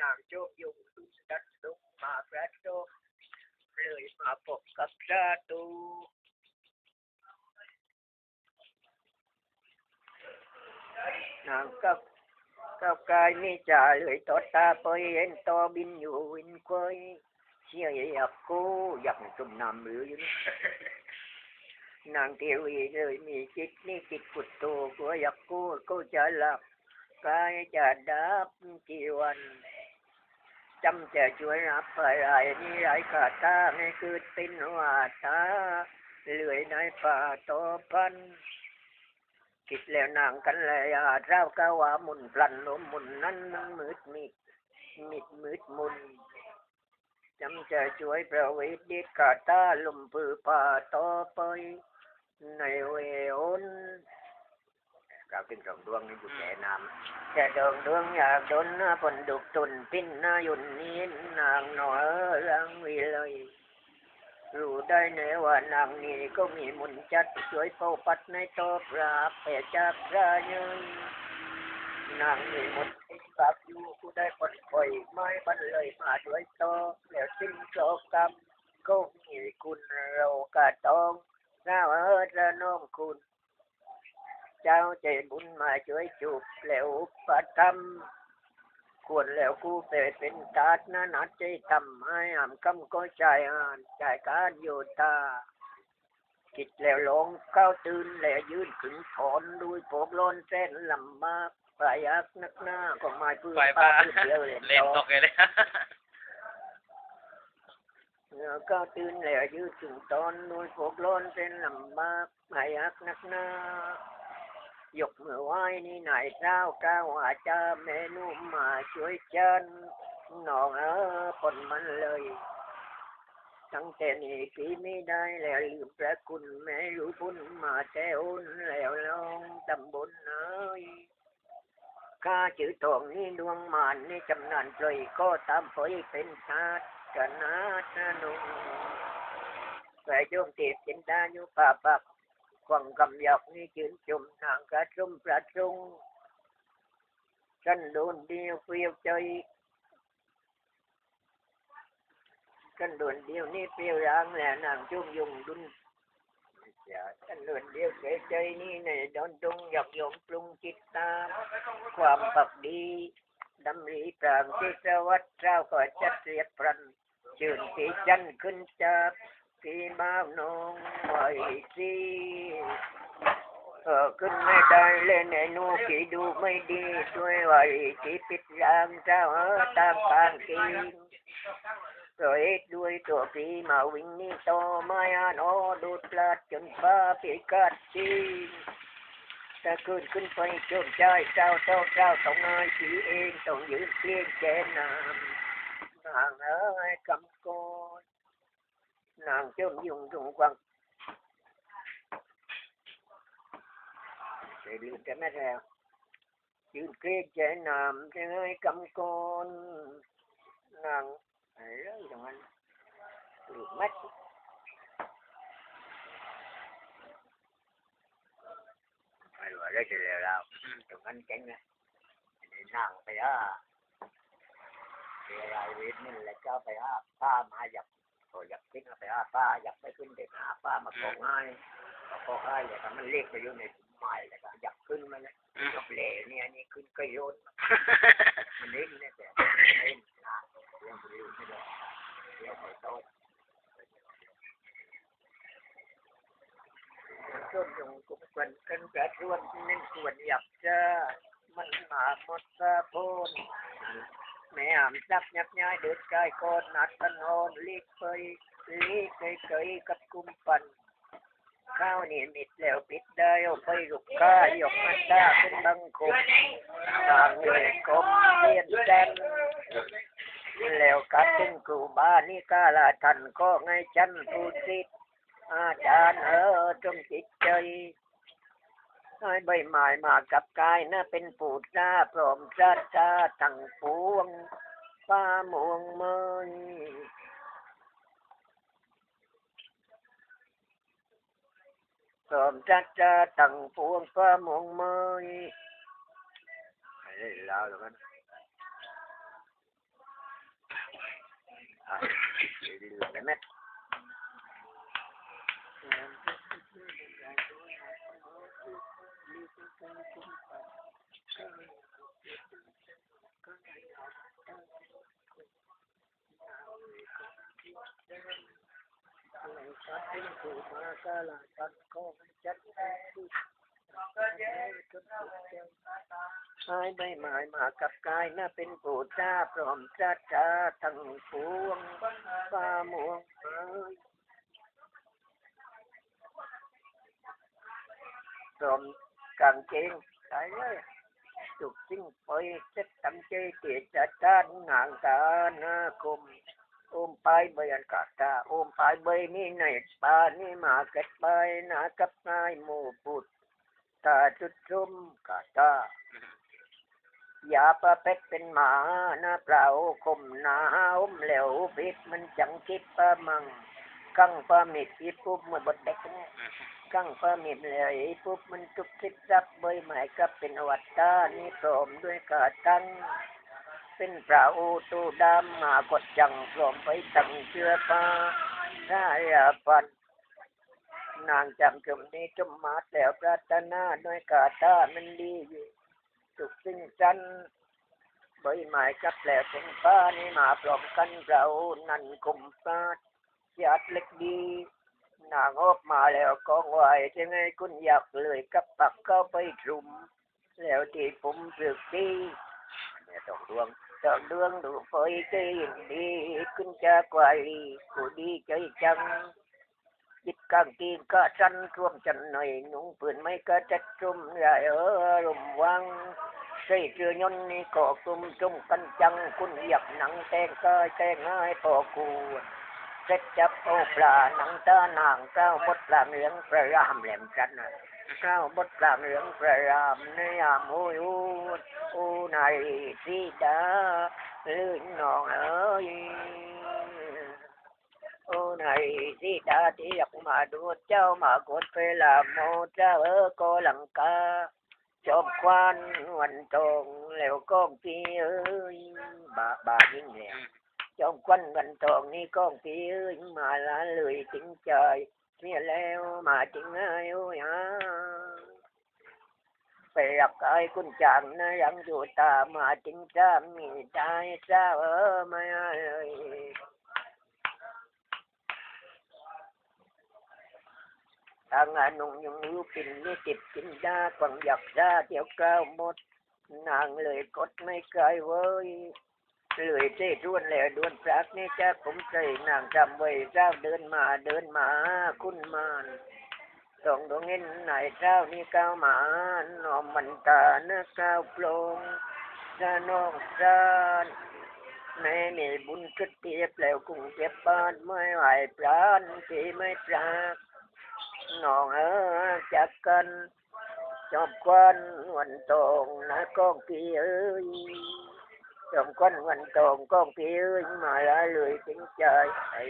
นางโจกยุงดุสดัดดุงมาพระโจกเลยมาพบกับพระตูนางกับกับกายมีจ่าเลย จำจะช่วยรับไปรายนี้รายขาดตาให้คืดติณนวาตาเหลื่อยในป่าตอพันคิดแล้วนางกันเลยอาเจ้ากาวามุนพลันลมมุนนั้นมืดมิดมิดมืดมุนจำจะช่วยประวิทเดกาตาลุมปือป่าตอไปในเวอน กล่าวถึงสองดวงนี่อยู่แก่น้ำแต่ดวงดวงอยากโดนน้าปนดุกตุนปิ้นน้ายุนนี้นางหนอรังวิเลยรู้ได้แน่ว่านางนี่ก็มีมุนจัดช่วยเฝ้าปัดในโตอปราบแผ่จากระเยยนางมีมุนต์ที่ปากอยู่ผู้ได้ปลดปล่อยไม้บันเลยมาด้วยโตอแล้วสิ้นโศกกรรมก็มีคุณเรากะต้องน้าเออจะน้องคุณ เจ้าใจบุญมาช่วยจูบแล้วอุปถัมภ์ควรแล้วกูเปดเป็นตาดนะนัดใจทำให้อ่ำคำก็ใจอ่านใจการโยตาคิดแล้วลงเข้าตื่นแล้วยืนขึ้นถอนด้วยพวกโลนเส้นลำบากปลายักนักหน้าก็มาพื้นไฟป้าฟ้าพื้นเดียวเลยเล่นตกเลยแล้วก็ตื่นแล้วยืนถึงตอนด้วยพวกโลนเส้นลำบากปลายักนักหน้า ยกมือไหว้นี่นายเจ้าก้าวอาจาแม่นุ่มมาช่วยจันน้องเออผลมันเลยตั้งแต่นี้พี่ไม่ได้แล้วลืมพระคุณแม่รู้บุญมาแต่อุ่นแล้วลองตำบลเอ้ยข้าจือทองนี่ดวงมานนี่จำนานปล่อยก็ตามปล่อยเป็นชาติกันนาตนุงแต่โยมเทพจินดาอยู่ป่าปัก ควงกำยอกนี่จืนจุ่มนางกระชุ่มประชุงฉันโดนเดียวเปรียวใจฉันโดนเดียวนี่เปรียวร้างแหละนางจุ่มยุงดุนฉันโดนเดียวเสียใจนี่ในดอนจงหยอกยงปรุงจิตตาม ความปักดีดำริตามที่สวัสดิ์เจ้าก็จัดเรียบพรันชื่นสีจันทร์ขึ้นจาก ที่บ้าวนองไว้สิเออขึ้นไม่ได้เล่นไอ้หนูกี่ดูไม่ดีช่วยไว้ที่ปิดรางเจ้าเออตามทางกินโปรยด้วยตัวปีมาวิ่งนี่ต่อไม้อานอดูดปลาดจนฟ้าพิกัดจีถ้าขึ้นขึ้นไปจนใจเจ้าเจ้าเจ้าต้องนายสีเองต้องยืนเพียงแกนนำนางเอ้ยกำกร nàng chôm dùng dùng quăng. Để lưu cái mắt ra. Chữ kia chạy nằm trên ơi, cầm con. Nàng ấy rồi anh. Được mắt. Phải gọi đó thì là đâu tụi anh chẳng nè để nàng phải á. Thì lại biết mình là cho phải á. Ba mà dập ก็อยากคิดว่าไปหาป้าอยากไปขึ้นเด็กหาป้ามาของ่ายมาของ่ายเลยแต่มันเล็กไปอยู่ในถุงไม้เลยก็อยากขึ้นมาเนี่ยกเหล่เนี่ยนี่ขึ้นก็โยนมันเล่นเนี่ยแต่เล่นนะเล่นเรื่อยไม่ได้เล่นไปโต้ต้นยงกุศลกันกระชวนเน้นส่วนหยับเจอมันมาหมดสะพน แม่อำจับยับย้ายเด็ดกายกอนนัดตันโอนลีกเคยลีกเคยเคยกับกุมปันข้าวเนี่มิดแล้วปิดได้เอาไปลูกค้ายกมันตาเป็นบังคมทางเลยกมเลียนกันแล้วกัดถึงครูบ้านนี่กาลาทันก็ไงจันพูดสิอาจารย์เออจงจิตใจ ให้ใบไม้มากับกายนะเป็นปูดหน้าพร้อมจัดจ้าตั้งปวงป้าม่วงเมยพร้อมจัดจ้าตั้งปวงป้าม่วงเมยอะไรแล้วหรือมันอะเหลือ ไปไหมไม้ใบไม้มายมากับกายน่าเป็นผู้จ้าพร้อมจ้าจ้าทั้งปวงฟ้าม่วงเอ้ยพร้อมกางเกงตายเลยจุกจิ้งไปเซ็ตตั้งใจเตียจัดการงานการนาคม โอมไปใบอันกาตาโอมไปใบนี่ในป่านี่มาเก็ดไปนากับนายหมูปุดตาจุดชุมกาตาอย่าประเป็ดเป็นหมาหน้าเปล่าคมหนาอมเหลวพิษมันจังคิดประมังกังประมิดอีปุ๊บเมื่อบดเด็กเนี่ยกังประมิดเลยอีปุ๊บมันทุกคิดรับใบหมายกับเป็นอวัตตานี่พร้อมด้วยกาตั้ง เป็นพระอูตูดำมากดจังพร้อมไปตั้งเชื้อฟ้าถ้าอย่าปัดนางจำจมนี้จมมาดแล้วปรารถนาด้วยกาตามันดีอยู่สุขสิ้นจันทร์ใบไม้กับแหลกเป็นฟ้านี่มาพร้อมกันเรานั่นกุมฟาดญาติเล็กดีนางออกมาแล้วก็ไหวจะไงคุณอยากเลยกับปักเข้าไปรุม แล้วที่ผมสึกดีเนี่ยดอกดวงดอกดวงดูไฟใจดีขึ้นจากไวกูดีใจจังจิตกางรวง ปืนไม่ก็จัดจุ่มไรเออรมวังใส่เชือยนต์นี่ก็กลุ่มจุ่มกันจังคุณอยากหนังแต เสร็จจับโอปลาหนังตาหนางเก้าบดปลาเหลืองประรามแหลมจันทร์เก้าบดปลาเหลืองประรามในยามโอ้ยอูดอูนายสีดาลื่นนองเอ้ยโอ้นายสีดาที่อยากมาดูเจ้ามากดเวลาโมเจ้าเออโกลังกาจอมควันวันตรงแล้วก้องพี่เอ้ยบาบายิ่งแล้ว จอมควันวันตรงนี่ก้องพี่เอ้ยมาละเลยถึงใจเนี่ยแล้วมาถึงไงโอ้ยฮะไปรักไอ้คุณจังนะยังอยู่ตามมาถึงจะมีใจเจ้าเออไม่เลยทางงานนงยังรู้ปินนี่ติดกินดาควังหยักดาเที่ยวก้าวหมดนางเลยกดไม่ไกลเว้ย เลยเจ้ด้วนแล้วด้วนพรักนี่จ้าผมใจนางจำไว้เจ้าเดินมาเดินมาคุณมานต้องดวงเงินไหนเจ้านี่ก้าวมาหนอมมันตาเนื้อก้าวโปร่งจานองจานแม่มีบุญชุดเทียบแล้วกุ้งเจ็บบ้านไม่ไหวปราณที่ไม่ปรากน้องเออจักกันจอมควันวันตรงนะก้องพี่เอ้ย จอมควันวันตรงก้องพี่เอ้ยมาละเลยถึงใจไอ้